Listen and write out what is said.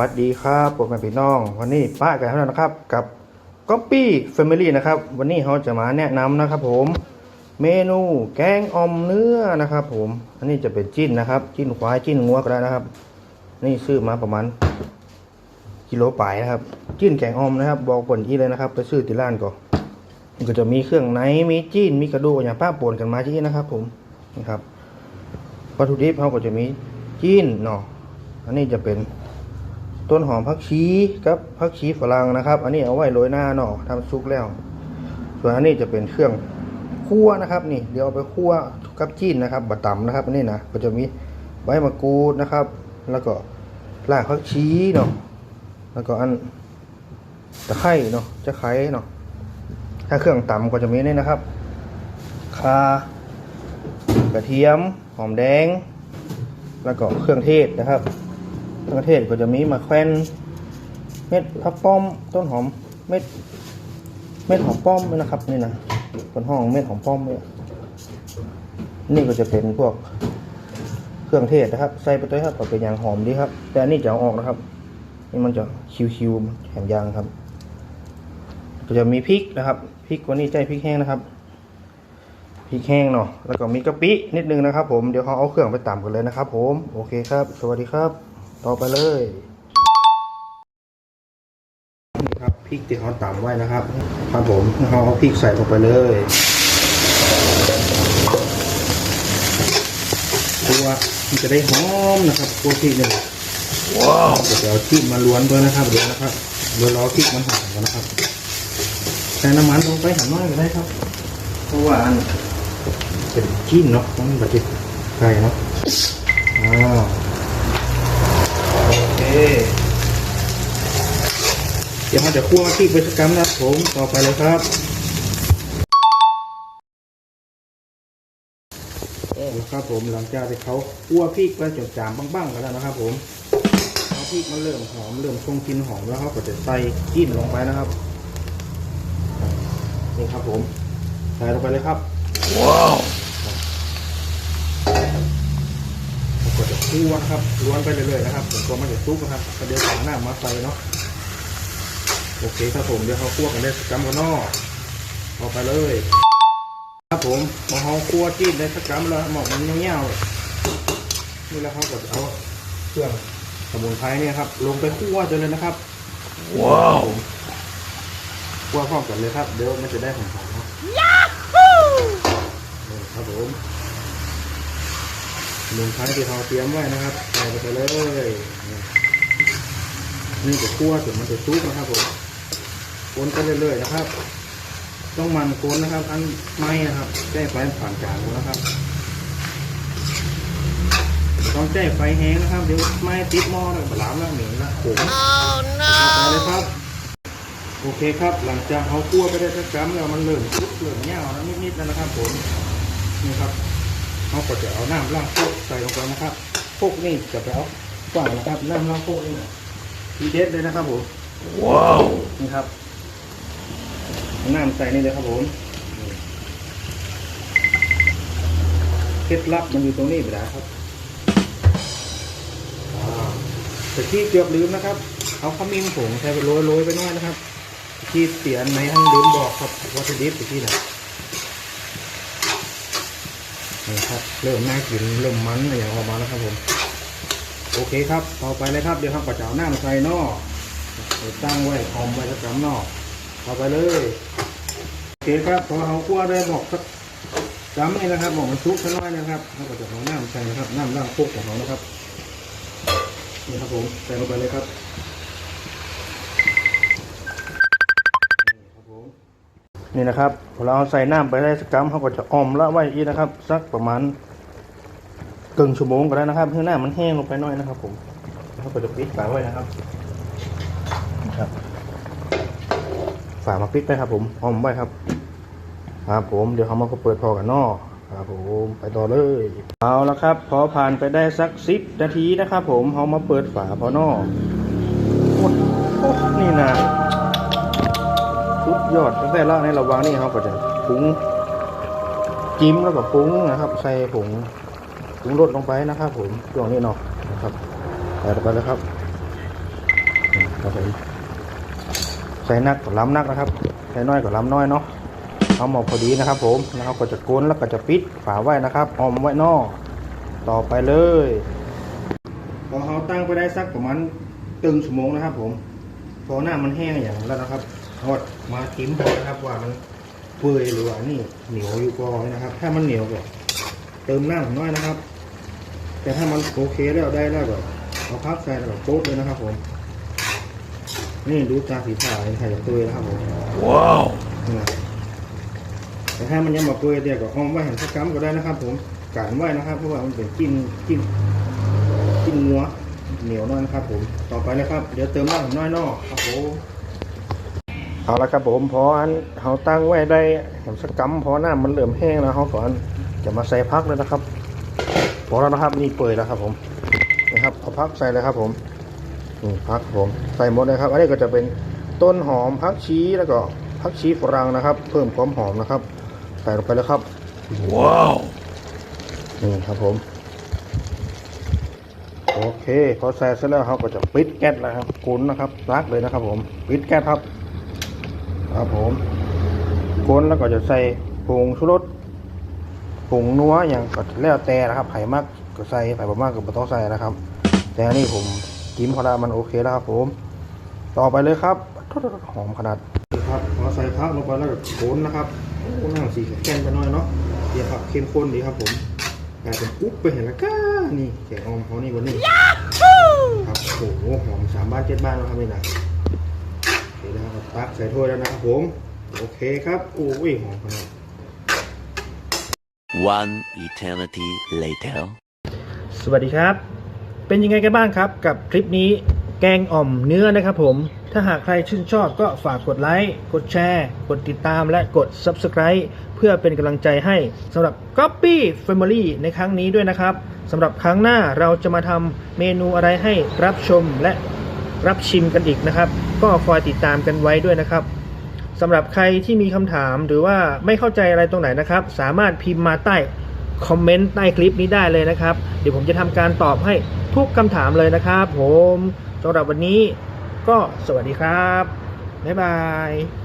วัสดีครับผมแม่พี่น้อง วันนี้ป้ากันแล้วนะครับกับก๊อปปี้แฟมิลี่นะครับ วันนี้เขาจะมาแนะนำนะครับ ผม เมนูแกงอ่อมเนื้อนะครับ ผม อันนี้จะเป็นจิ้นนะครับ จิ้นควายจิ้นงัวก็ได้นะครับ นี่ซื้อมาประมาณกิโลปลายนะครับ จิ้นแกงอ่อมนะครับ บอกก่อนที่เลยนะครับ ไปซื้อที่ร้านก่อนมันก็จะมีเครื่องในมีจิ้นมีกระดูกอย่างป้าป่นกันมาที่นะครับ ผมนะครับวัตถุดิบเขาก็จะมีจิ้นเนาะอันนี้จะเป็น ต้นหอมผักชีกับผักชีฝรั่งนะครับ อันนี้เอาไว้โรยหน้าเนาะทำซุปแล้ว ส่วนอันนี้จะเป็นเครื่องคั่วนะครับนี่เดี๋ยวเอาไปคั่วกับจีนนะครับบะตำนะครับอันนี้นะก็จะมีใบมะกรูดนะครับ แล้วก็รากผักชีเนาะแล้วก็อันตะไคร้เนาะจะไคร้เนาะถ้าเครื่องตำก็จะมีนี่นะครับข่ากระเทียมหอมแดง แล้วก็เครื่องเทศนะครับ เครื่องเทศก็จะมีมะแขวนเม็ดผักป้อม ต้นหอมเม็ดเม็ดหอมป้อมด้วยนะครับนี่นะต้นห้องเม็ดหอมป้อมเนี่ยนี่ก็จะเป็นพวกเครื่องเทศนะครับ ใส่ไปด้วยครับก็เป็นอย่างหอมดีครับ แต่อันนี้จะเอาออกนะครับ นี่มันจะคิวๆแข็งยางครับก็จะมีพริกนะครับพริกวันนี้ใจพริกแห้งนะครับพริกแห้งเนาะแล้วก็มีกะปินิดนึงนะครับ ผมเดี๋ยวเขาเอาเครื่องไปตำกันเลยนะครับ ผมโอเคครับ สวัสดีครับ ต่อไปเลยนี่ครับพริกที่เขาตำไว้นะครับครับผมเขาเอาพริกใส่ลงไปเลยตัวมันจะได้หอมนะครับตัวพริกเนี่ยว้าวเดี๋ยวเอาพริกมาล้วนด้วยนะครับเดี๋ยวนะครับเดี๋ยวรอพริกมันหอมก่อนนะครับใส่น้ำมันลงไปหันน้อยก็ได้ครับเพราะว่าอันเป็นชิ้นเนาะมันแบบจะไก่เนาะอ้าวโอเค เดี๋ยวเราจะคั่วพริกไปสักกรัมนะครับผมต่อไปเลยครับครับผมหลังจากที่เขาคั่วพริกไปจนจามบ้างๆกันแล้วนะครับ ผมเอาพริกมันเริ่มหอมเริ่มทรงกลินหอมแล้วครับก็จะใส่จิ้นลงไปนะครับนี่ครับผมใส่ลงไปเลยครับว้าวแล้วก็จะคั่วครับล้วนไปเรื่อยๆนะครับผมก็มันจะซุกนะครับก็เดี๋ยวฝาหน้ามาใส่เนาะ โอเคครับผมเดี๋ยวเขาคั่วกันได้สักกรัมกันนอกเอาไปเลย ครับผมมาเขาคั่วจิ้มได้สักกรัมแล้วหมอกมันเงี้ยวๆนี่แล้วเขาก็จะเอาเครื่องสมุนไพรเนี่ยครับ ลงไปคั่วจนเลยนะครับ ว้าวคั่วพร้อมกันเลยครับ เดี๋ยวมันจะได้หอมๆเนาะยาฮูครับผมสมุนไพรที่เราเตรียมไว้นะครับใส่ไปเลยนี่จะคั่วถึงมันจะซุกนะครับผม คนไปเรื่อยๆนะครับ ต้องหมันคนนะครับ อันไม้นะครับแจ้ไฟผ่านกลางนะครับ ต้องแจ้ไฟแห้งนะครับ เดี๋ยวไม้ติดหม้อเลยบลามแล้วเหม็นละโขมต่อไปเลยครับ โอเคครับ หลังจากเขาคั่วไปได้สักกรัมแล้วมันเริ่มซุกเริ่มเหี่ยวแล้วนิดๆแล้วนะครับผมนี่ครับเขาก็จะเอาน้ำล้างโคกใส่ลงไปนะครับโคกนี่จะไปเอาเปล่านะครับน้ำล้างโคกนี่ทีเด็ดเลยนะครับผมว้าวนี่ครับเอา น้ำใส่นี่เลยครับผมเคล็ดลับมันอยู่ตรงนี้ไปแล้วครับแต่ที่เกือบลืมนะครับ เอาขมิ้นผงใส่ไปโรยโรยไปหน่อยนะครับ ที่เสียนในทั้งลืมบอกครับวัตถุดิบไปที่ไหนนี่ครับเริ่มน่ากินเริ่มมันอะไรอย่างออกมาแล้วครับผม โอเคครับ ต่อไปเลยครับเดี๋ยวครับกระเจ้าหน้ำใส่นอกตั้งไว้หอมไว้สักกำนอก เอาไปเลยโอเคครับพอเอาคั่วได้บอกสักกำนี่นะครับบอกมันซุกสักหน้อยนะครับเราก็จะเอาน้ำใส่นะครับน้ำล้างโคกของเรานะครับนี่ครับผมใส่ลงไปเลยครับนี่ครับผมนี่นะครับเราเอาใส่น้ำไปได้สักกำเขาก็จะอมละไว้อีกนะครับ สักประมาณกึ่งชั่วโมงก็ได้นะครับเพื่อหน้ามันแห้งลงไปหน่อยนะครับ ผมแล้วก็จะปิดฝาไว้นะครับนะครับ ฝากมาปิดไปครับผมหอมไว้ครับ ครับผมเดี๋ยวเขามาเปิดพอกันนอครับผมไปต่อเลย เอาละครับ พอผ่านไปได้สักสิบนาทีนะครับผมเขามาเปิดฝาพอนอนี่นะสุดยอดตั้งแต่ละในระว่างนี้เขาก็จะปรุงจิ้มแล้วก็ปรุงนะครับใส่ผงปรุงรสลงไปนะครับผมช่วงนี้เนาะนะครับใส่ลงไปเลยครับครับผม ส่นักกับล้ำนักนะครับ ใส่น้อยกับล้ำน้อยเนาะเอาหมอพอดีนะครับ ผมแล้วก็จะก้นแล้วก็จะปิดฝาไว้นะครับออมไว้นอกต่อไปเลยพอเราตั้งไปได้สักประมาณตึงชั่วโมงนะครับ ผมพอหน้ามันแห้งอย่างแล้วนะครับทอดมาทิ้มพอนะครับว่ามันเปื่อยหรือว่านี่เหนียวอยู่ก่อนนะครับ ถ้ามันเหนียวก็เติมน้ำน้อยนะครับ แต่ถ้ามันโอเคแล้วได้แล้วก็เอาพักใส่แล้วก็โป๊ดเลยนะครับ ผม นี่ดูจากสีผ่าเป็นไข่เปื่อยนะครับผมว้าวนะแต่ถ้ามันยังมาเปื่อยเดี๋ยวก็อ้อมไว้หันสักกัมก็ได้นะครับ ผมการไว้นะครับเพราะว่ามันเป็นกินกินกินงัวเหนียวน้อยนะครับ ผมต่อไปนะครับ เดี๋ยวเติมน้ำน้อยนอกครับผมเอาละครับผมพออันเขาตั้งไว้ได้แหมสักกัมพอหน้ามันเริ่มแห้งแล้วเขาก่อนจะมาใส่พักเลยนะครับพอแล้วนะครับนี่เปื่อยแล้วครับ ผมนะครับเอาพักใส่เลยครับผม นี่พักผมใส่หมดเลยครับ อันนี้ก็จะเป็นต้นหอมพักชีแล้วก็พักชีฝรั่งนะครับ เพิ่มความหอมนะครับ ใส่ลงไปแล้วครับ ว้าว นี่ครับผม โอเค พอใส่เสร็จแล้วเขาก็จะปิดแก๊สแล้วครับกุนนะครับรักเลยนะครับ ผม ปิดแก๊สครับ ครับผมกุนแล้วก็จะใส่ผงชูรสผงนัวอย่างก็แล้วแต่นะครับไผ่มากก็ใส่ไผ่บ่มากก็ไม่ต้องใส่นะครับ แต่อันนี้ผม จิ้มพอแล้วมันโอเคแล้วครับผม ต่อไปเลยครับโทษๆหอมขนาดนี่ครับพอใส่พักลงไปแล้วก็คนนะครับโอ้หน้าสีแข็งไปหน่อยเนาะเดี๋ยวผักเข้มข้นดีครับผมกลายเป็นอุ๊บไปเห็นแล้วก้านี่แกงออมเขานี่วันนี้ครับโอ้โหหอมสามบ้านเจ็ดบ้านแล้วครับนี่นะโอเคนะครับตักใส่ถ้วยแล้วนะครับผมโอเคครับโอ้ยหอมขนาด One eternity later สวัสดีครับ เป็นยังไงกันบ้างครับ กับคลิปนี้แกงอ่อมเนื้อนะครับผม ถ้าหากใครชื่นชอบก็ฝากกดไลค์ กดแชร์ กดติดตามและกด Subscribe เพื่อเป็นกำลังใจให้สำหรับ Copy Family ในครั้งนี้ด้วยนะครับสำหรับครั้งหน้าเราจะมาทำเมนูอะไรให้รับชมและรับชิมกันอีกนะครับ ก็คอยติดตามกันไว้ด้วยนะครับสำหรับใครที่มีคำถามหรือว่าไม่เข้าใจอะไรตรงไหนนะครับ สามารถพิมพ์มาใต้ คอมเมนต์ใต้คลิปนี้ได้เลยนะครับ เดี๋ยวผมจะทำการตอบให้ทุกคำถามเลยนะครับ ผมสำหรับวันนี้ก็สวัสดีครับ บ๊ายบาย